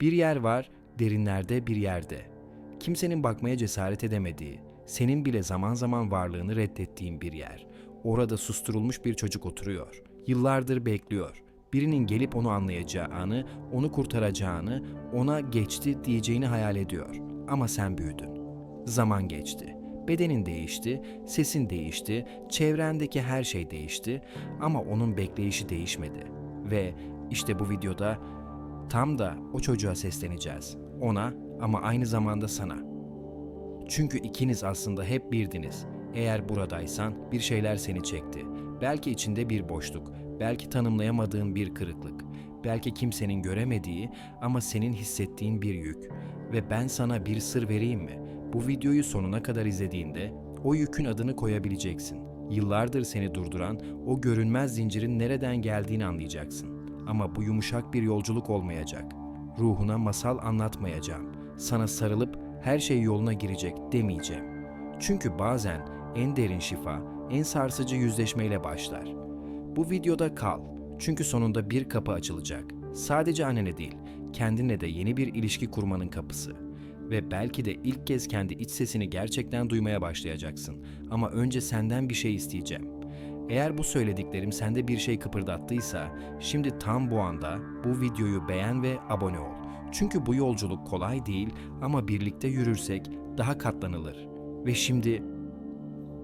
Bir yer var, derinlerde bir yerde. Kimsenin bakmaya cesaret edemediği, senin bile zaman zaman varlığını reddettiğin bir yer. Orada susturulmuş bir çocuk oturuyor. Yıllardır bekliyor. Birinin gelip onu anlayacağını, onu kurtaracağını, ona geçti diyeceğini hayal ediyor. Ama sen büyüdün. Zaman geçti. Bedenin değişti, sesin değişti, çevrendeki her şey değişti ama onun bekleyişi değişmedi. Ve işte bu videoda tam da o çocuğa sesleneceğiz. Ona ama aynı zamanda sana. Çünkü ikiniz aslında hep birdiniz. Eğer buradaysan bir şeyler seni çekti. Belki içinde bir boşluk, belki tanımlayamadığın bir kırıklık, belki kimsenin göremediği ama senin hissettiğin bir yük. Ve ben sana bir sır vereyim mi? Bu videoyu sonuna kadar izlediğinde o yükün adını koyabileceksin. Yıllardır seni durduran o görünmez zincirin nereden geldiğini anlayacaksın. Ama bu yumuşak bir yolculuk olmayacak. Ruhuna masal anlatmayacağım. Sana sarılıp her şey yoluna girecek demeyeceğim. Çünkü bazen en derin şifa, en sarsıcı yüzleşmeyle başlar. Bu videoda kal. Çünkü sonunda bir kapı açılacak. Sadece annene değil, kendinle de yeni bir ilişki kurmanın kapısı. Ve belki de ilk kez kendi iç sesini gerçekten duymaya başlayacaksın. Ama önce senden bir şey isteyeceğim. Eğer bu söylediklerim sende bir şey kıpırdattıysa, şimdi tam bu anda bu videoyu beğen ve abone ol. Çünkü bu yolculuk kolay değil ama birlikte yürürsek daha katlanılır. Ve şimdi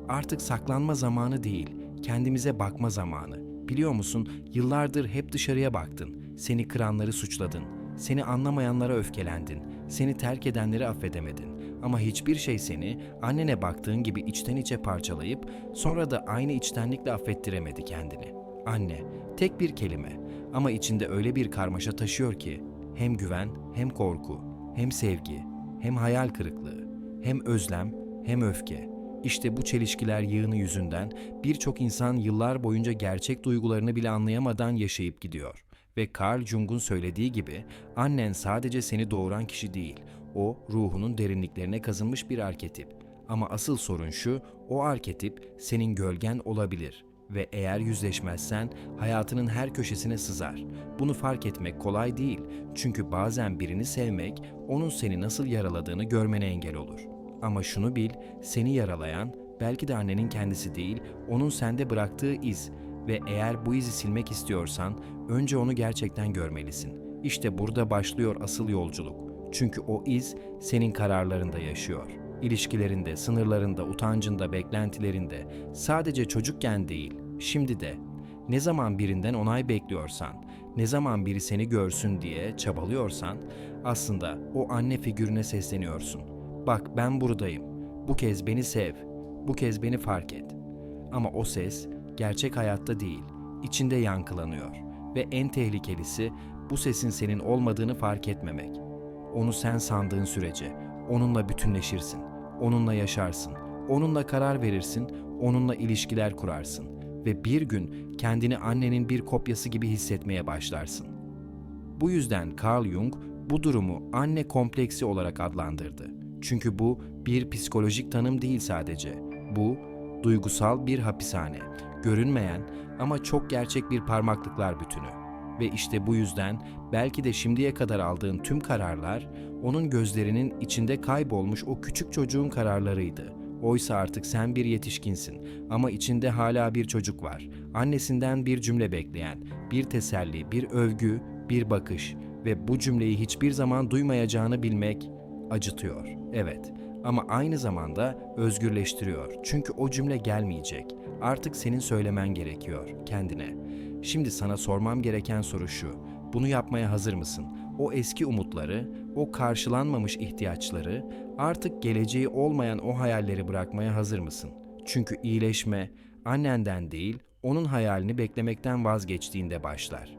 Artık saklanma zamanı değil, kendimize bakma zamanı. Biliyor musun, yıllardır hep dışarıya baktın, seni kıranları suçladın, seni anlamayanlara öfkelendin, seni terk edenleri affedemedin. Ama hiçbir şey seni annene baktığın gibi içten içe parçalayıp sonra da aynı içtenlikle affettiremedi kendini. Anne, tek bir kelime ama içinde öyle bir karmaşa taşıyor ki hem güven, hem korku, hem sevgi, hem hayal kırıklığı, hem özlem, hem öfke. İşte bu çelişkiler yığını yüzünden birçok insan yıllar boyunca gerçek duygularını bile anlayamadan yaşayıp gidiyor. Ve Carl Jung'un söylediği gibi annen sadece seni doğuran kişi değil, o ruhunun derinliklerine kazınmış bir arketip. Ama asıl sorun şu, o arketip senin gölgen olabilir ve eğer yüzleşmezsen hayatının her köşesine sızar. Bunu fark etmek kolay değil çünkü bazen birini sevmek onun seni nasıl yaraladığını görmene engel olur. Ama şunu bil, seni yaralayan belki de annenin kendisi değil, onun sende bıraktığı iz ve eğer bu izi silmek istiyorsan önce onu gerçekten görmelisin. İşte burada başlıyor asıl yolculuk. Çünkü o iz senin kararlarında yaşıyor. İlişkilerinde, sınırlarında, utancında, beklentilerinde, sadece çocukken değil, şimdi de. Ne zaman birinden onay bekliyorsan, ne zaman biri seni görsün diye çabalıyorsan, aslında o anne figürüne sesleniyorsun. Bak ben buradayım. Bu kez beni sev. Bu kez beni fark et. Ama o ses gerçek hayatta değil, içinde yankılanıyor. Ve en tehlikelisi bu sesin senin olmadığını fark etmemek. Onu sen sandığın sürece onunla bütünleşirsin, onunla yaşarsın, onunla karar verirsin, onunla ilişkiler kurarsın ve bir gün kendini annenin bir kopyası gibi hissetmeye başlarsın. Bu yüzden Carl Jung bu durumu anne kompleksi olarak adlandırdı. Çünkü bu bir psikolojik tanım değil sadece. Bu duygusal bir hapishane, görünmeyen ama çok gerçek bir parmaklıklar bütünü. Ve işte bu yüzden belki de şimdiye kadar aldığın tüm kararlar onun gözlerinin içinde kaybolmuş o küçük çocuğun kararlarıydı. Oysa artık sen bir yetişkinsin ama içinde hala bir çocuk var. Annesinden bir cümle bekleyen, bir teselli, bir övgü, bir bakış ve bu cümleyi hiçbir zaman duymayacağını bilmek acıtıyor. Evet. Ama aynı zamanda özgürleştiriyor. Çünkü o cümle gelmeyecek. Artık senin söylemen gerekiyor kendine. Şimdi sana sormam gereken soru şu. Bunu yapmaya hazır mısın? O eski umutları, o karşılanmamış ihtiyaçları, artık geleceği olmayan o hayalleri bırakmaya hazır mısın? Çünkü iyileşme annenden değil, onun hayalini beklemekten vazgeçtiğinde başlar.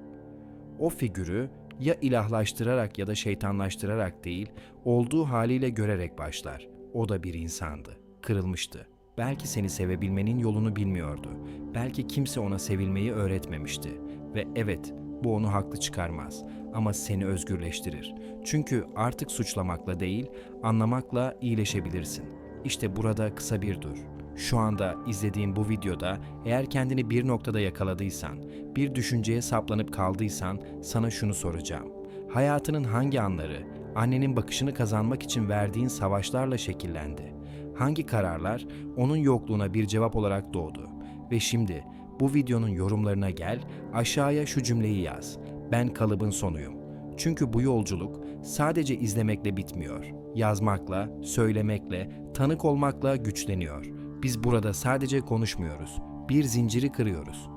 O figürü ya ilahlaştırarak ya da şeytanlaştırarak değil, olduğu haliyle görerek başlar. O da bir insandı, kırılmıştı. Belki seni sevebilmenin yolunu bilmiyordu. Belki kimse ona sevilmeyi öğretmemişti. Ve evet, bu onu haklı çıkarmaz ama seni özgürleştirir. Çünkü artık suçlamakla değil, anlamakla iyileşebilirsin. İşte burada kısa bir dur. Şu anda izlediğin bu videoda eğer kendini bir noktada yakaladıysan, bir düşünceye saplanıp kaldıysan sana şunu soracağım. Hayatının hangi anları annenin bakışını kazanmak için verdiğin savaşlarla şekillendi? Hangi kararlar onun yokluğuna bir cevap olarak doğdu? Ve şimdi bu videonun yorumlarına gel, aşağıya şu cümleyi yaz. Ben kalıbın sonuyum. Çünkü bu yolculuk sadece izlemekle bitmiyor. Yazmakla, söylemekle, tanık olmakla güçleniyor. Biz burada sadece konuşmuyoruz. Bir zinciri kırıyoruz.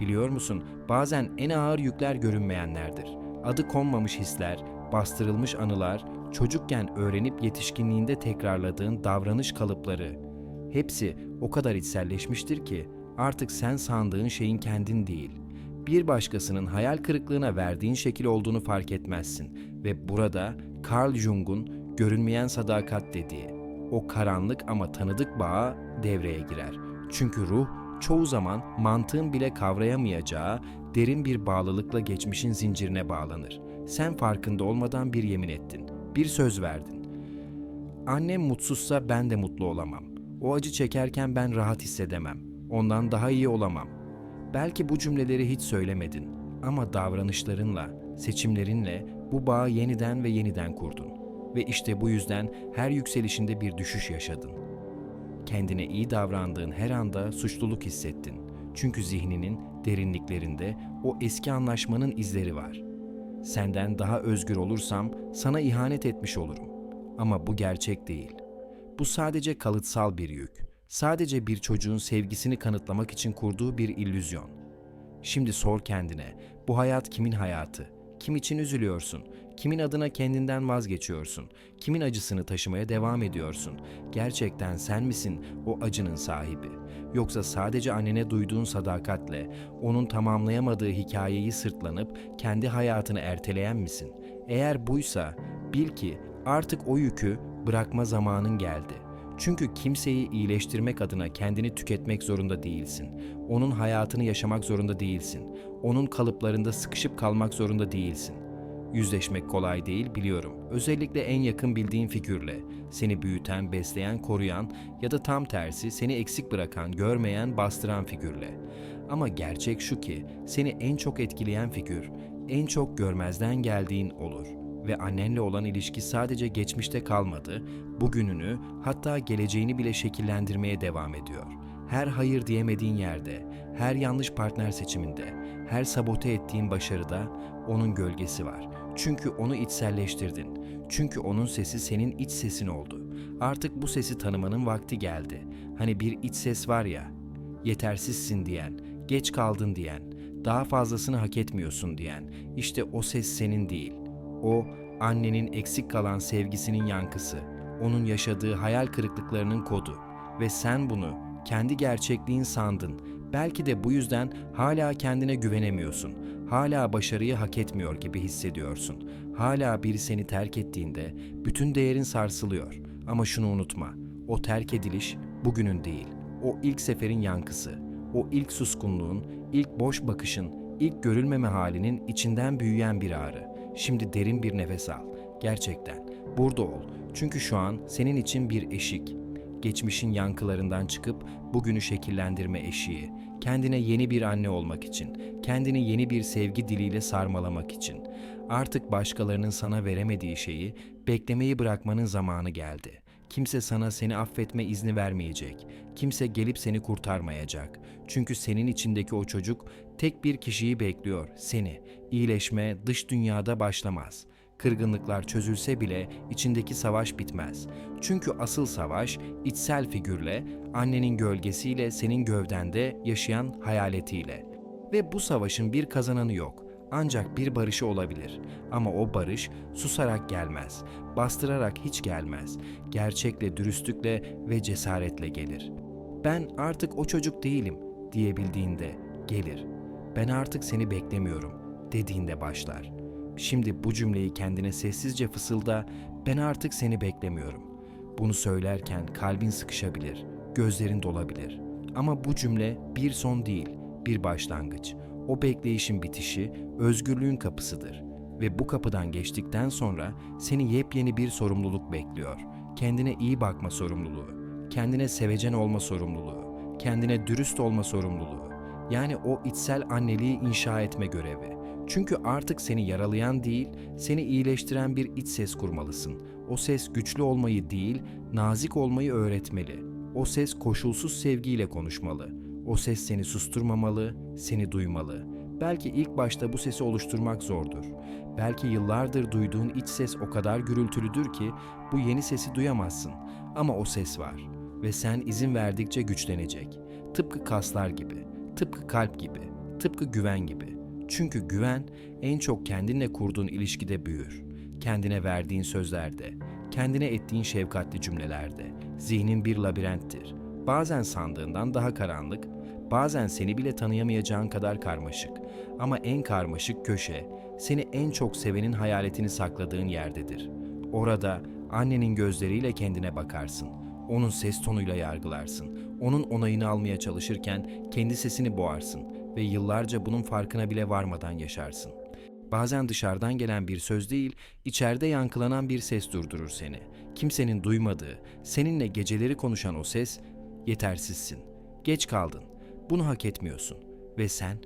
Biliyor musun? Bazen en ağır yükler görünmeyenlerdir. Adı konmamış hisler, bastırılmış anılar, çocukken öğrenip yetişkinliğinde tekrarladığın davranış kalıpları. Hepsi o kadar içselleşmiştir ki artık sen sandığın şeyin kendin değil. Bir başkasının hayal kırıklığına verdiğin şekil olduğunu fark etmezsin ve burada Carl Jung'un görünmeyen sadakat dediği o karanlık ama tanıdık bağa devreye girer. Çünkü ruh çoğu zaman mantığın bile kavrayamayacağı derin bir bağlılıkla geçmişin zincirine bağlanır. Sen farkında olmadan bir yemin ettin, bir söz verdin. Annem mutsuzsa ben de mutlu olamam. O acı çekerken ben rahat hissedemem. Ondan daha iyi olamam. Belki bu cümleleri hiç söylemedin ama davranışlarınla, seçimlerinle bu bağı yeniden ve yeniden kurdun. Ve işte bu yüzden her yükselişinde bir düşüş yaşadın. Kendine iyi davrandığın her anda suçluluk hissettin. Çünkü zihninin derinliklerinde o eski anlaşmanın izleri var. Senden daha özgür olursam sana ihanet etmiş olurum. Ama bu gerçek değil. Bu sadece kalıtsal bir yük. Sadece bir çocuğun sevgisini kanıtlamak için kurduğu bir illüzyon. Şimdi sor kendine, bu hayat kimin hayatı? Kim için üzülüyorsun? Kimin adına kendinden vazgeçiyorsun? Kimin acısını taşımaya devam ediyorsun? Gerçekten sen misin o acının sahibi? Yoksa sadece annene duyduğun sadakatle, onun tamamlayamadığı hikayeyi sırtlanıp kendi hayatını erteleyen misin? Eğer buysa, bil ki artık o yükü bırakma zamanın geldi. Çünkü kimseyi iyileştirmek adına kendini tüketmek zorunda değilsin. Onun hayatını yaşamak zorunda değilsin. Onun kalıplarında sıkışıp kalmak zorunda değilsin. Yüzleşmek kolay değil biliyorum. Özellikle en yakın bildiğin figürle. Seni büyüten, besleyen, koruyan ya da tam tersi seni eksik bırakan, görmeyen, bastıran figürle. Ama gerçek şu ki seni en çok etkileyen figür, en çok görmezden geldiğin olur ve annenle olan ilişki sadece geçmişte kalmadı, bugününü hatta geleceğini bile şekillendirmeye devam ediyor. Her hayır diyemediğin yerde, her yanlış partner seçiminde, her sabote ettiğin başarıda onun gölgesi var. Çünkü onu içselleştirdin. Çünkü onun sesi senin iç sesin oldu. Artık bu sesi tanımanın vakti geldi. Hani bir iç ses var ya, yetersizsin diyen, geç kaldın diyen, daha fazlasını hak etmiyorsun diyen. İşte o ses senin değil. O annenin eksik kalan sevgisinin yankısı, onun yaşadığı hayal kırıklıklarının kodu ve sen bunu kendi gerçekliğin sandın. Belki de bu yüzden hala kendine güvenemiyorsun. Hala başarıyı hak etmiyor gibi hissediyorsun. Hala biri seni terk ettiğinde bütün değerin sarsılıyor. Ama şunu unutma. O terk ediliş bugünün değil. O ilk seferin yankısı. O ilk suskunluğun, ilk boş bakışın, ilk görülmeme halinin içinden büyüyen bir ağrı. Şimdi derin bir nefes al. Gerçekten. Burada ol. Çünkü şu an senin için bir eşik. Geçmişin yankılarından çıkıp bugünü şekillendirme eşiği. Kendine yeni bir anne olmak için. Kendini yeni bir sevgi diliyle sarmalamak için. Artık başkalarının sana veremediği şeyi beklemeyi bırakmanın zamanı geldi. Kimse sana seni affetme izni vermeyecek. Kimse gelip seni kurtarmayacak. Çünkü senin içindeki o çocuk tek bir kişiyi bekliyor, seni. İyileşme dış dünyada başlamaz. Kırgınlıklar çözülse bile içindeki savaş bitmez. Çünkü asıl savaş içsel figürle, annenin gölgesiyle senin gövdende yaşayan hayaletiyle. Ve bu savaşın bir kazananı yok. Ancak bir barışı olabilir. Ama o barış susarak gelmez, bastırarak hiç gelmez. Gerçekle, dürüstlükle ve cesaretle gelir. Ben artık o çocuk değilim diyebildiğinde gelir. Ben artık seni beklemiyorum dediğinde başlar. Şimdi bu cümleyi kendine sessizce fısılda, ben artık seni beklemiyorum. Bunu söylerken kalbin sıkışabilir, gözlerin dolabilir. Ama bu cümle bir son değil, bir başlangıç. O bekleyişin bitişi özgürlüğün kapısıdır. Ve bu kapıdan geçtikten sonra seni yepyeni bir sorumluluk bekliyor. Kendine iyi bakma sorumluluğu, kendine sevecen olma sorumluluğu, kendine dürüst olma sorumluluğu. Yani o içsel anneliği inşa etme görevi. Çünkü artık seni yaralayan değil, seni iyileştiren bir iç ses kurmalısın. O ses güçlü olmayı değil, nazik olmayı öğretmeli. O ses koşulsuz sevgiyle konuşmalı. O ses seni susturmamalı, seni duymalı. Belki ilk başta bu sesi oluşturmak zordur. Belki yıllardır duyduğun iç ses o kadar gürültülüdür ki bu yeni sesi duyamazsın. Ama o ses var ve sen izin verdikçe güçlenecek. Tıpkı kaslar gibi, tıpkı kalp gibi, tıpkı güven gibi. Çünkü güven en çok kendinle kurduğun ilişkide büyür. Kendine verdiğin sözlerde, kendine ettiğin şefkatli cümlelerde. Zihnin bir labirenttir. Bazen sandığından daha karanlık, bazen seni bile tanıyamayacağın kadar karmaşık. Ama en karmaşık köşe, seni en çok sevenin hayaletini sakladığın yerdedir. Orada annenin gözleriyle kendine bakarsın. Onun ses tonuyla yargılarsın. Onun onayını almaya çalışırken kendi sesini boğarsın ve yıllarca bunun farkına bile varmadan yaşarsın. Bazen dışarıdan gelen bir söz değil, içeride yankılanan bir ses durdurur seni. Kimsenin duymadığı, seninle geceleri konuşan o ses, yetersizsin, geç kaldın, bunu hak etmiyorsun ve sen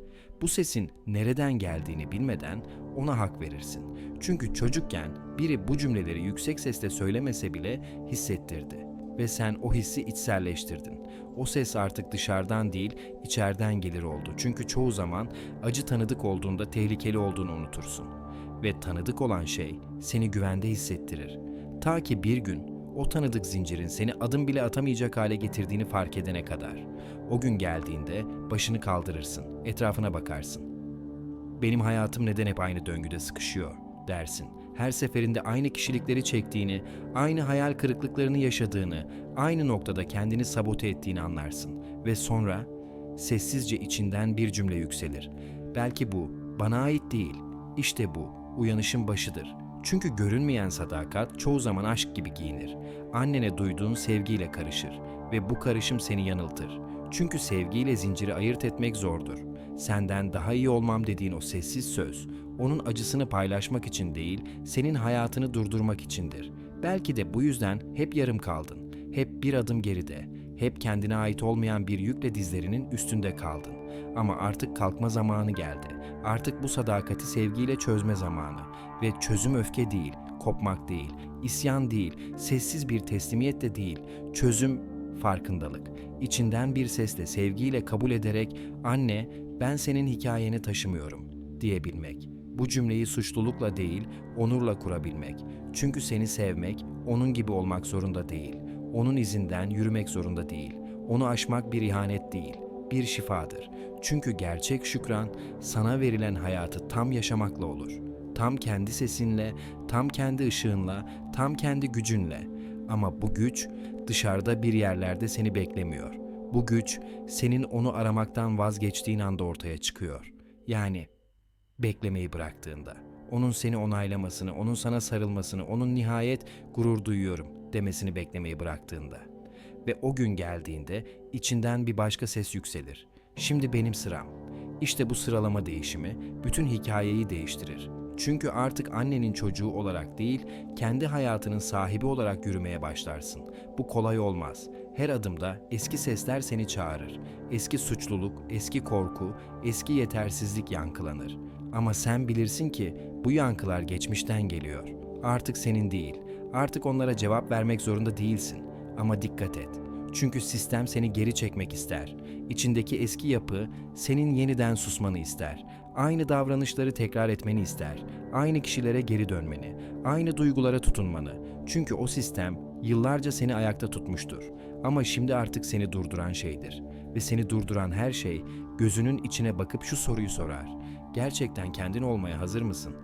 bu sesin nereden geldiğini bilmeden ona hak verirsin. Çünkü çocukken biri bu cümleleri yüksek sesle söylemese bile hissettirdi ve sen o hissi içselleştirdin. O ses artık dışarıdan değil, içeriden gelir oldu. Çünkü çoğu zaman acı tanıdık olduğunda tehlikeli olduğunu unutursun. Ve tanıdık olan şey seni güvende hissettirir. Ta ki bir gün o tanıdık zincirin seni adım bile atamayacak hale getirdiğini fark edene kadar. O gün geldiğinde başını kaldırırsın, etrafına bakarsın. Benim hayatım neden hep aynı döngüde sıkışıyor dersin. Her seferinde aynı kişilikleri çektiğini, aynı hayal kırıklıklarını yaşadığını, aynı noktada kendini sabote ettiğini anlarsın. Ve sonra sessizce içinden bir cümle yükselir. Belki bu bana ait değil. İşte bu uyanışın başıdır. Çünkü görünmeyen sadakat çoğu zaman aşk gibi giyinir. Annene duyduğun sevgiyle karışır ve bu karışım seni yanıltır. Çünkü sevgiyle zinciri ayırt etmek zordur. Senden daha iyi olmam dediğin o sessiz söz, onun acısını paylaşmak için değil, senin hayatını durdurmak içindir. Belki de bu yüzden hep yarım kaldın. Hep bir adım geride. Hep kendine ait olmayan bir yükle dizlerinin üstünde kaldın. Ama artık kalkma zamanı geldi. Artık bu sadakati sevgiyle çözme zamanı. Ve çözüm öfke değil, kopmak değil, isyan değil, sessiz bir teslimiyet de değil. Çözüm farkındalık. İçinden bir sesle sevgiyle kabul ederek anne ben senin hikayeni taşımıyorum diyebilmek. Bu cümleyi suçlulukla değil, onurla kurabilmek. Çünkü seni sevmek, onun gibi olmak zorunda değil. Onun izinden yürümek zorunda değil. Onu aşmak bir ihanet değil, bir şifadır. Çünkü gerçek şükran sana verilen hayatı tam yaşamakla olur. Tam kendi sesinle, tam kendi ışığınla, tam kendi gücünle. Ama bu güç dışarıda bir yerlerde seni beklemiyor. Bu güç senin onu aramaktan vazgeçtiğin anda ortaya çıkıyor. Yani beklemeyi bıraktığında. Onun seni onaylamasını, onun sana sarılmasını, onun nihayet gurur duyuyorum demesini beklemeyi bıraktığında. Ve o gün geldiğinde içinden bir başka ses yükselir. Şimdi benim sıram. İşte bu sıralama değişimi bütün hikayeyi değiştirir. Çünkü artık annenin çocuğu olarak değil, kendi hayatının sahibi olarak yürümeye başlarsın. Bu kolay olmaz. Her adımda eski sesler seni çağırır. Eski suçluluk, eski korku, eski yetersizlik yankılanır. Ama sen bilirsin ki bu yankılar geçmişten geliyor. Artık senin değil. Artık onlara cevap vermek zorunda değilsin. Ama dikkat et. Çünkü sistem seni geri çekmek ister. İçindeki eski yapı senin yeniden susmanı ister. Aynı davranışları tekrar etmeni ister. Aynı kişilere geri dönmeni, aynı duygulara tutunmanı. Çünkü o sistem yıllarca seni ayakta tutmuştur. Ama şimdi artık seni durduran şeydir. Ve seni durduran her şey gözünün içine bakıp şu soruyu sorar. Gerçekten kendin olmaya hazır mısın?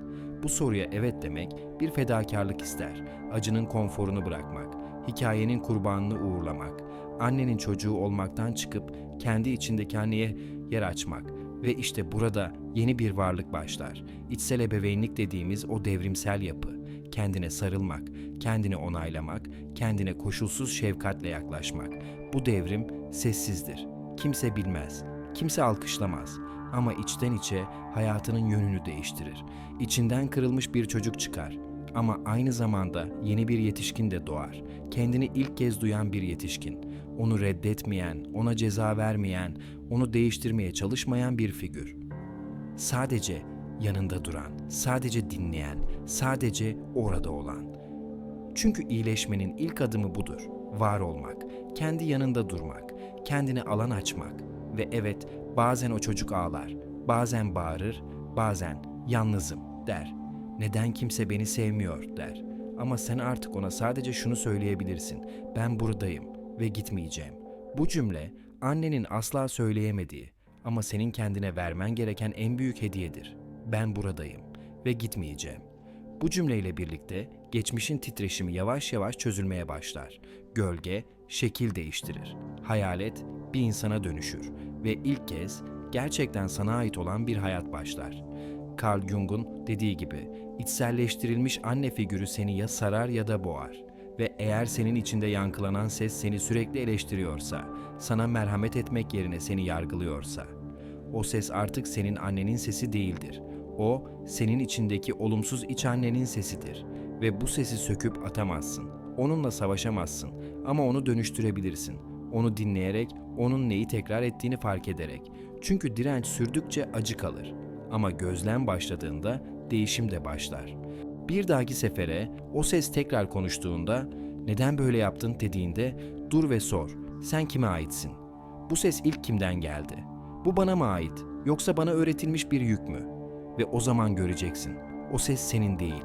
Bu soruya evet demek bir fedakarlık ister. Acının konforunu bırakmak, hikayenin kurbanını uğurlamak, annenin çocuğu olmaktan çıkıp kendi içindeki anneye yer açmak ve işte burada yeni bir varlık başlar. İçsel ebeveynlik dediğimiz o devrimsel yapı. Kendine sarılmak, kendini onaylamak, kendine koşulsuz şefkatle yaklaşmak. Bu devrim sessizdir. Kimse bilmez, kimse alkışlamaz ama içten içe hayatının yönünü değiştirir. İçinden kırılmış bir çocuk çıkar ama aynı zamanda yeni bir yetişkin de doğar. Kendini ilk kez duyan bir yetişkin. Onu reddetmeyen, ona ceza vermeyen, onu değiştirmeye çalışmayan bir figür. Sadece yanında duran, sadece dinleyen, sadece orada olan. Çünkü iyileşmenin ilk adımı budur. Var olmak, kendi yanında durmak, kendine alan açmak. Ve evet, bazen o çocuk ağlar, bazen bağırır, bazen yalnızım der. Neden kimse beni sevmiyor der. Ama sen artık ona sadece şunu söyleyebilirsin. Ben buradayım ve gitmeyeceğim. Bu cümle annenin asla söyleyemediği ama senin kendine vermen gereken en büyük hediyedir. Ben buradayım ve gitmeyeceğim. Bu cümleyle birlikte geçmişin titreşimi yavaş yavaş çözülmeye başlar. Gölge şekil değiştirir. Hayalet bir insana dönüşür ve ilk kez gerçekten sana ait olan bir hayat başlar. Carl Jung'un dediği gibi içselleştirilmiş anne figürü seni ya sarar ya da boğar. Ve eğer senin içinde yankılanan ses seni sürekli eleştiriyorsa, sana merhamet etmek yerine seni yargılıyorsa, o ses artık senin annenin sesi değildir. O, senin içindeki olumsuz iç annenin sesidir. Ve bu sesi söküp atamazsın. Onunla savaşamazsın ama onu dönüştürebilirsin. Onu dinleyerek, onun neyi tekrar ettiğini fark ederek. Çünkü direnç sürdükçe acı kalır. Ama gözlem başladığında değişim de başlar. Bir dahaki sefere o ses tekrar konuştuğunda, neden böyle yaptın dediğinde dur ve sor. Sen kime aitsin? Bu ses ilk kimden geldi? Bu bana mı ait yoksa bana öğretilmiş bir yük mü? Ve o zaman göreceksin. O ses senin değil.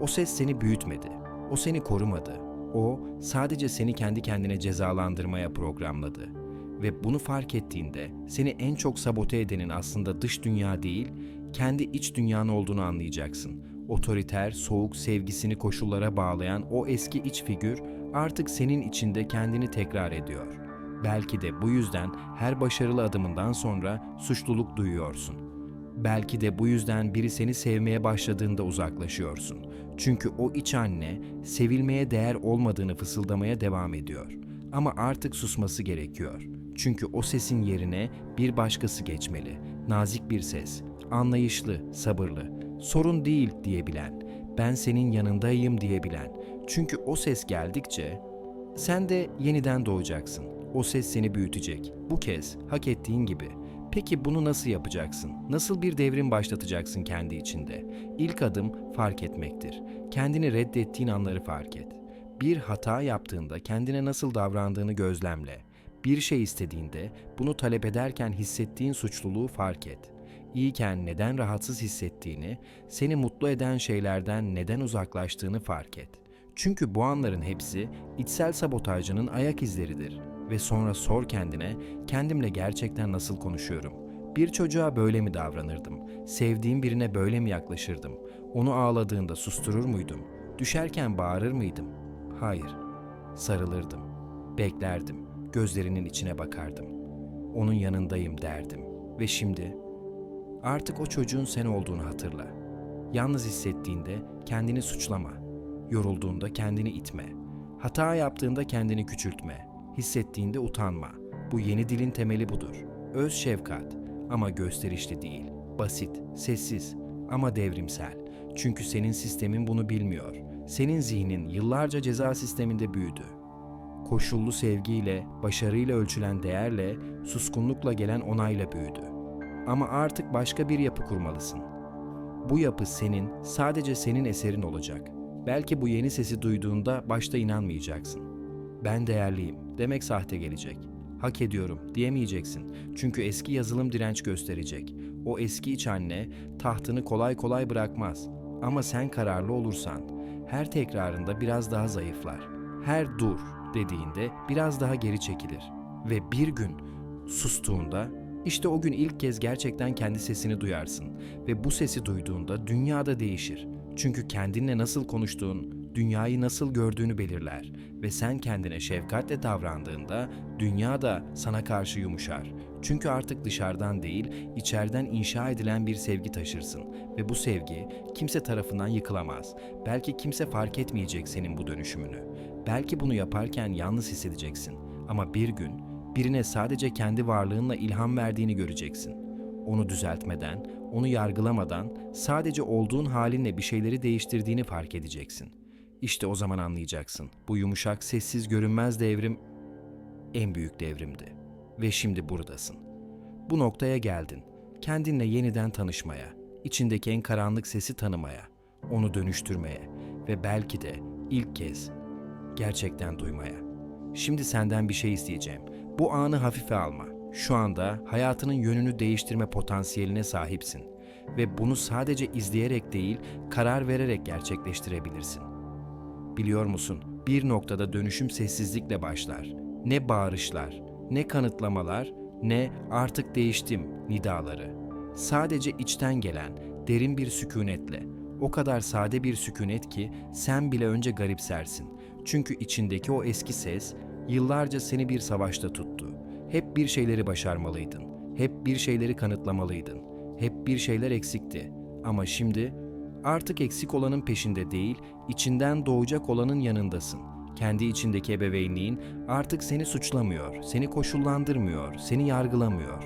O ses seni büyütmedi. O seni korumadı. O sadece seni kendi kendine cezalandırmaya programladı. Ve bunu fark ettiğinde seni en çok sabote edenin aslında dış dünya değil, kendi iç dünyanın olduğunu anlayacaksın. Otoriter, soğuk sevgisini koşullara bağlayan o eski iç figür artık senin içinde kendini tekrar ediyor. Belki de bu yüzden her başarılı adımından sonra suçluluk duyuyorsun. Belki de bu yüzden biri seni sevmeye başladığında uzaklaşıyorsun. Çünkü o iç anne sevilmeye değer olmadığını fısıldamaya devam ediyor. Ama artık susması gerekiyor. Çünkü o sesin yerine bir başkası geçmeli. Nazik bir ses, anlayışlı, sabırlı, sorun değil diyebilen, ben senin yanındayım diyebilen. Çünkü o ses geldikçe sen de yeniden doğacaksın. O ses seni büyütecek. Bu kez hak ettiğin gibi. Peki bunu nasıl yapacaksın? Nasıl bir devrim başlatacaksın kendi içinde? İlk adım fark etmektir. Kendini reddettiğin anları fark et. Bir hata yaptığında kendine nasıl davrandığını gözlemle. Bir şey istediğinde bunu talep ederken hissettiğin suçluluğu fark et. İyiyken neden rahatsız hissettiğini, seni mutlu eden şeylerden neden uzaklaştığını fark et. Çünkü bu anların hepsi içsel sabotajcının ayak izleridir. Ve sonra sor kendine, kendimle gerçekten nasıl konuşuyorum? Bir çocuğa böyle mi davranırdım? Sevdiğim birine böyle mi yaklaşırdım? Onu ağladığında susturur muydum? Düşerken bağırır mıydım? Hayır. Sarılırdım. Beklerdim. Gözlerinin içine bakardım. Onun yanındayım derdim. Ve şimdi artık o çocuğun sen olduğunu hatırla. Yalnız hissettiğinde kendini suçlama. Yorulduğunda kendini itme. Hata yaptığında kendini küçültme. Hissettiğinde utanma. Bu yeni dilin temeli budur. Öz şefkat ama gösterişli değil. Basit, sessiz ama devrimsel. Çünkü senin sistemin bunu bilmiyor. Senin zihnin yıllarca ceza sisteminde büyüdü. Koşullu sevgiyle, başarıyla ölçülen değerle, suskunlukla gelen onayla büyüdü. Ama artık başka bir yapı kurmalısın. Bu yapı senin, sadece senin eserin olacak. Belki bu yeni sesi duyduğunda başta inanmayacaksın. Ben değerliyim demek sahte gelecek. Hak ediyorum diyemeyeceksin. Çünkü eski yazılım direnç gösterecek. O eski iç anne tahtını kolay kolay bırakmaz. Ama sen kararlı olursan her tekrarında biraz daha zayıflar. Her dur dediğinde biraz daha geri çekilir. Ve bir gün sustuğunda işte o gün ilk kez gerçekten kendi sesini duyarsın ve bu sesi duyduğunda dünya da değişir. Çünkü kendinle nasıl konuştuğun, dünyayı nasıl gördüğünü belirler ve sen kendine şefkatle davrandığında dünya da sana karşı yumuşar. Çünkü artık dışarıdan değil, içeriden inşa edilen bir sevgi taşırsın ve bu sevgi kimse tarafından yıkılamaz. Belki kimse fark etmeyecek senin bu dönüşümünü. Belki bunu yaparken yalnız hissedeceksin ama bir gün birine sadece kendi varlığınla ilham verdiğini göreceksin. Onu düzeltmeden, onu yargılamadan sadece olduğun halinle bir şeyleri değiştirdiğini fark edeceksin. İşte o zaman anlayacaksın. Bu yumuşak, sessiz, görünmez devrim en büyük devrimdi. Ve şimdi buradasın. Bu noktaya geldin. Kendinle yeniden tanışmaya, içindeki en karanlık sesi tanımaya, onu dönüştürmeye ve belki de ilk kez gerçekten duymaya. Şimdi senden bir şey isteyeceğim. Bu anı hafife alma. Şu anda hayatının yönünü değiştirme potansiyeline sahipsin ve bunu sadece izleyerek değil, karar vererek gerçekleştirebilirsin. Biliyor musun? Bir noktada dönüşüm sessizlikle başlar. Ne bağırışlar, ne kanıtlamalar, ne artık değiştim nidaları. Sadece içten gelen derin bir sükunetle. O kadar sade bir sükunet ki sen bile önce garipsersin. Çünkü içindeki o eski ses yıllarca seni bir savaşta tuttu. Hep bir şeyleri başarmalıydın. Hep bir şeyleri kanıtlamalıydın. Hep bir şeyler eksikti. Ama şimdi Artık eksik olanın peşinde değil, içinden doğacak olanın yanındasın. Kendi içindeki ebeveynliğin artık seni suçlamıyor, seni koşullandırmıyor, seni yargılamıyor.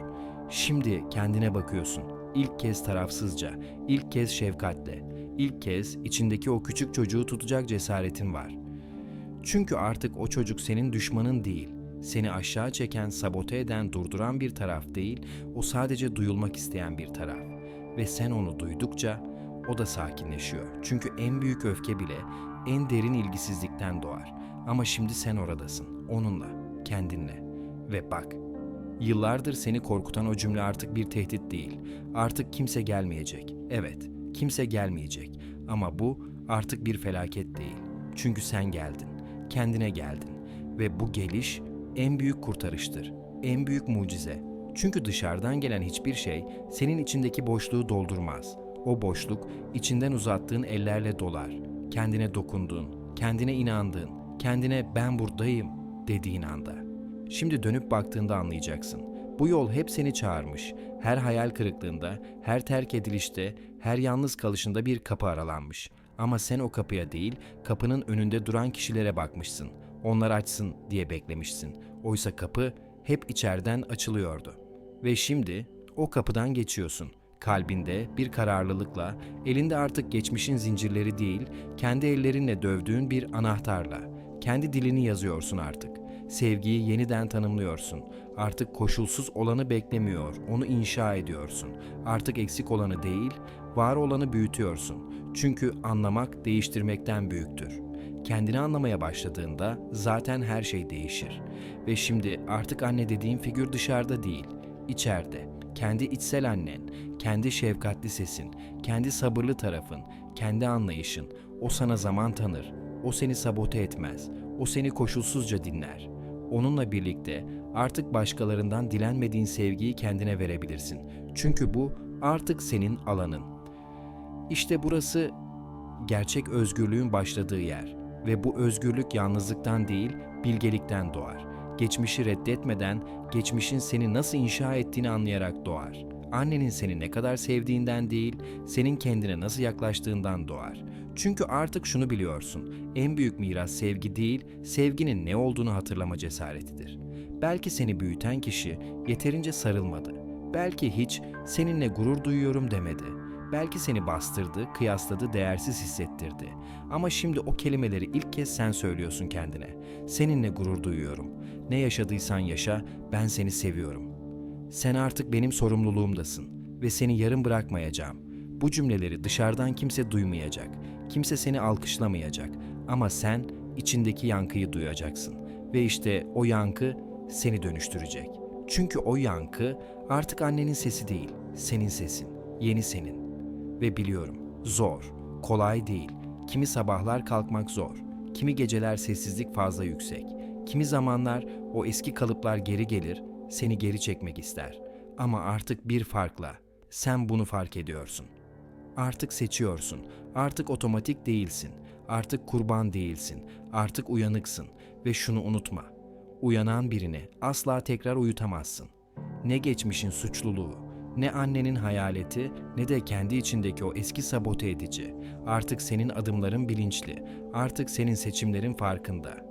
Şimdi kendine bakıyorsun. İlk kez tarafsızca, ilk kez şefkatle, ilk kez içindeki o küçük çocuğu tutacak cesaretin var. Çünkü artık o çocuk senin düşmanın değil. Seni aşağı çeken, sabote eden, durduran bir taraf değil, o sadece duyulmak isteyen bir taraf. Ve sen onu duydukça o da sakinleşiyor. Çünkü en büyük öfke bile en derin ilgisizlikten doğar. Ama şimdi sen oradasın, onunla, kendinle. Ve bak, yıllardır seni korkutan o cümle artık bir tehdit değil. Artık kimse gelmeyecek. Evet, kimse gelmeyecek. Ama bu artık bir felaket değil. Çünkü sen geldin, kendine geldin. Ve bu geliş en büyük kurtarıştır, en büyük mucize. Çünkü dışarıdan gelen hiçbir şey senin içindeki boşluğu doldurmaz. O boşluk içinden uzattığın ellerle dolar. Kendine dokunduğun, kendine inandığın, kendine ben buradayım dediğin anda. Şimdi dönüp baktığında anlayacaksın. Bu yol hep seni çağırmış. Her hayal kırıklığında, her terk edilişte, her yalnız kalışında bir kapı aralanmış. Ama sen o kapıya değil, kapının önünde duran kişilere bakmışsın. Onlar açsın diye beklemişsin. Oysa kapı hep içeriden açılıyordu. Ve şimdi o kapıdan geçiyorsun. Kalbinde bir kararlılıkla, elinde artık geçmişin zincirleri değil, kendi ellerinle dövdüğün bir anahtarla, kendi dilini yazıyorsun artık. Sevgiyi yeniden tanımlıyorsun. Artık koşulsuz olanı beklemiyor, onu inşa ediyorsun. Artık eksik olanı değil, var olanı büyütüyorsun. Çünkü anlamak değiştirmekten büyüktür. Kendini anlamaya başladığında zaten her şey değişir. Ve şimdi artık anne dediğin figür dışarıda değil, içeride. Kendi içsel annen, kendi şefkatli sesin, kendi sabırlı tarafın, kendi anlayışın. O sana zaman tanır. O seni sabote etmez. O seni koşulsuzca dinler. Onunla birlikte artık başkalarından dilenmediğin sevgiyi kendine verebilirsin. Çünkü bu artık senin alanın. İşte burası gerçek özgürlüğün başladığı yer ve bu özgürlük yalnızlıktan değil, bilgelikten doğar. Geçmişi reddetmeden, geçmişin seni nasıl inşa ettiğini anlayarak doğar. Annenin seni ne kadar sevdiğinden değil, senin kendine nasıl yaklaştığından doğar. Çünkü artık şunu biliyorsun, en büyük miras sevgi değil, sevginin ne olduğunu hatırlama cesaretidir. Belki seni büyüten kişi yeterince sarılmadı. Belki hiç seninle gurur duyuyorum demedi. Belki seni bastırdı, kıyasladı, değersiz hissettirdi. Ama şimdi o kelimeleri ilk kez sen söylüyorsun kendine. Seninle gurur duyuyorum. Ne yaşadıysan yaşa, ben seni seviyorum. Sen artık benim sorumluluğumdasın ve seni yarım bırakmayacağım. Bu cümleleri dışarıdan kimse duymayacak. Kimse seni alkışlamayacak. Ama sen içindeki yankıyı duyacaksın. Ve işte o yankı seni dönüştürecek. Çünkü o yankı artık annenin sesi değil, senin sesin, yeni senin. Ve biliyorum, zor, kolay değil. Kimi sabahlar kalkmak zor, kimi geceler sessizlik fazla yüksek, kimi zamanlar o eski kalıplar geri gelir, seni geri çekmek ister. Ama artık bir farkla, sen bunu fark ediyorsun. Artık seçiyorsun, artık otomatik değilsin, artık kurban değilsin, artık uyanıksın ve şunu unutma. Uyanan birini asla tekrar uyutamazsın. Ne geçmişin suçluluğu, ne annenin hayaleti ne de kendi içindeki o eski sabote edici. Artık senin adımların bilinçli, artık senin seçimlerin farkında.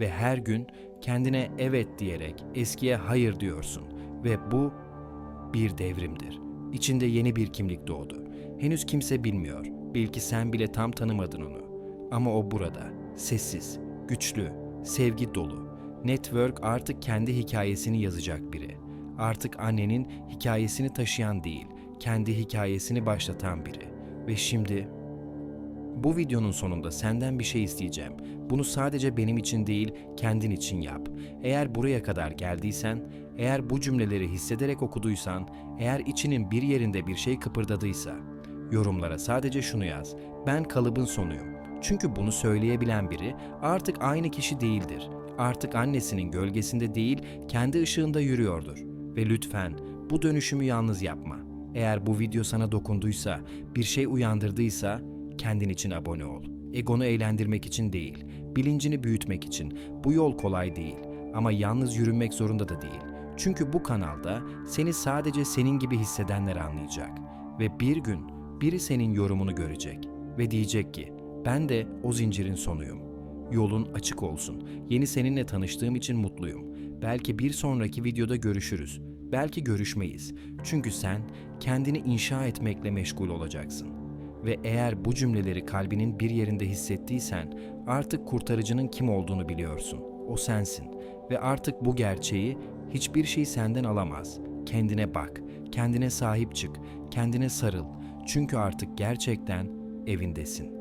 Ve her gün kendine evet diyerek eskiye hayır diyorsun ve bu bir devrimdir. İçinde yeni bir kimlik doğdu. Henüz kimse bilmiyor. Belki sen bile tam tanımadın onu. Ama o burada. Sessiz, güçlü, sevgi dolu. Network artık kendi hikayesini yazacak biri. Artık annenin hikayesini taşıyan değil, kendi hikayesini başlatan biri. Ve şimdi bu videonun sonunda senden bir şey isteyeceğim. Bunu sadece benim için değil, kendin için yap. Eğer buraya kadar geldiysen, eğer bu cümleleri hissederek okuduysan, eğer içinin bir yerinde bir şey kıpırdadıysa, yorumlara sadece şunu yaz. Ben kalıbın sonuyum. Çünkü bunu söyleyebilen biri artık aynı kişi değildir. Artık annesinin gölgesinde değil, kendi ışığında yürüyordur. Ve lütfen bu dönüşümü yalnız yapma. Eğer bu video sana dokunduysa, bir şey uyandırdıysa kendin için abone ol. Egonu eğlendirmek için değil, bilincini büyütmek için. Bu yol kolay değil ama yalnız yürünmek zorunda da değil. Çünkü bu kanalda seni sadece senin gibi hissedenler anlayacak ve bir gün biri senin yorumunu görecek ve diyecek ki ben de o zincirin sonuyum. Yolun açık olsun. Yeni seninle tanıştığım için mutluyum. Belki bir sonraki videoda görüşürüz. Belki görüşmeyiz. Çünkü sen kendini inşa etmekle meşgul olacaksın. Ve eğer bu cümleleri kalbinin bir yerinde hissettiysen artık kurtarıcının kim olduğunu biliyorsun. O sensin ve artık bu gerçeği hiçbir şey senden alamaz. Kendine bak, kendine sahip çık, kendine sarıl. Çünkü artık gerçekten evindesin.